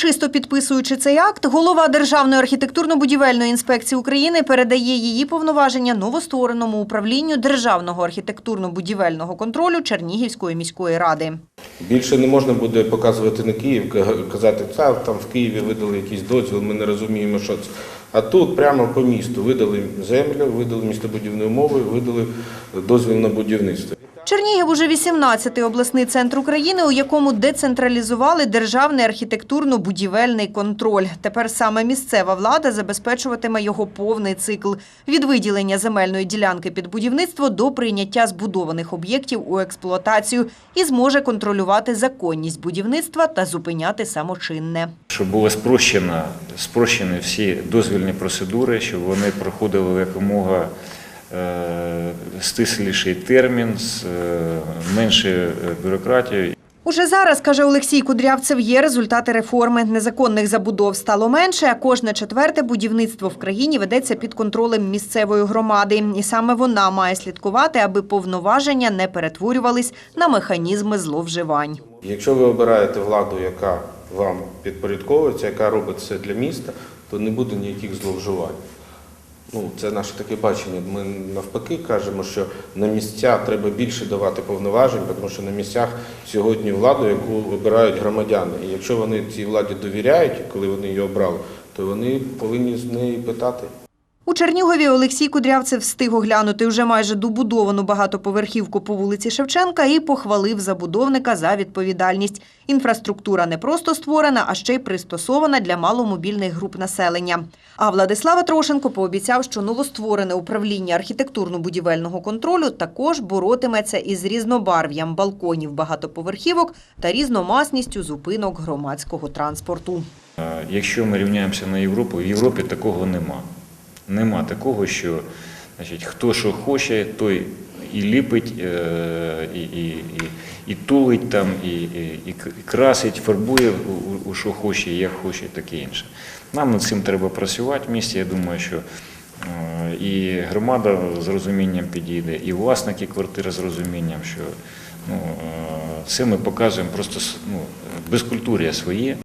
Урочисто підписуючи цей акт, голова Державної архітектурно-будівельної інспекції України передає її повноваження новоствореному управлінню Державного архітектурно-будівельного контролю Чернігівської міської ради. Більше не можна буде показувати на Київ, казати, «Та, там в Києві видали якийсь дозвіл, ми не розуміємо, що це. А тут прямо по місту видали землю, видали містобудівні умови, видали дозвіл на будівництво. Чернігів уже 18-й обласний центр України, у якому децентралізували державний архітектурно-будівельний контроль. Тепер саме місцева влада забезпечуватиме його повний цикл від виділення земельної ділянки під будівництво до прийняття збудованих об'єктів у експлуатацію і зможе контролювати законність будівництва та зупиняти самочинне. Щоб було спрощено, спрощені всі дозвільні процедури, щоб вони проходили якомога е, стисліший термін, з е, меншою бюрократією. Уже зараз, каже Олексій Кудрявцев, є результати реформи. Незаконних забудов стало менше, а кожне четверте будівництво в країні ведеться під контролем місцевої громади. І саме вона має слідкувати, аби повноваження не перетворювались на механізми зловживань. Якщо ви обираєте владу, яка вам підпорядковується, яка робить все для міста, то не буде ніяких зловживань. Ну, це наше таке бачення. Ми навпаки кажемо, що на місця треба більше давати повноважень, тому що на місцях сьогодні владу, яку обирають громадяни. І якщо вони цій владі довіряють, коли вони її обрали, то вони повинні з неї питати. У Чернігові Олексій Кудрявцев встиг оглянути вже майже добудовану багатоповерхівку по вулиці Шевченка і похвалив забудовника за відповідальність. Інфраструктура не просто створена, а ще й пристосована для маломобільних груп населення. А Владислава Трошенко пообіцяв, що новостворене управління архітектурно-будівельного контролю також боротиметься із різнобарв'ям балконів багатоповерхівок та різномасністю зупинок громадського транспорту. Е, Якщо ми рівняємося на Європу, в Європі такого нема. Нема такого, що значить, хто що хоче, той і ліпить, е, і, і, і, і тулить там, і, і, і красить, фарбує у, у- що хоче, як хоче, таке інше. Нам над цим треба працювати в місті. Я думаю, що е, і громада з розумінням підійде, і власники квартир з розумінням, що ну, е, це ми показуємо просто ну, безкультур'я своє.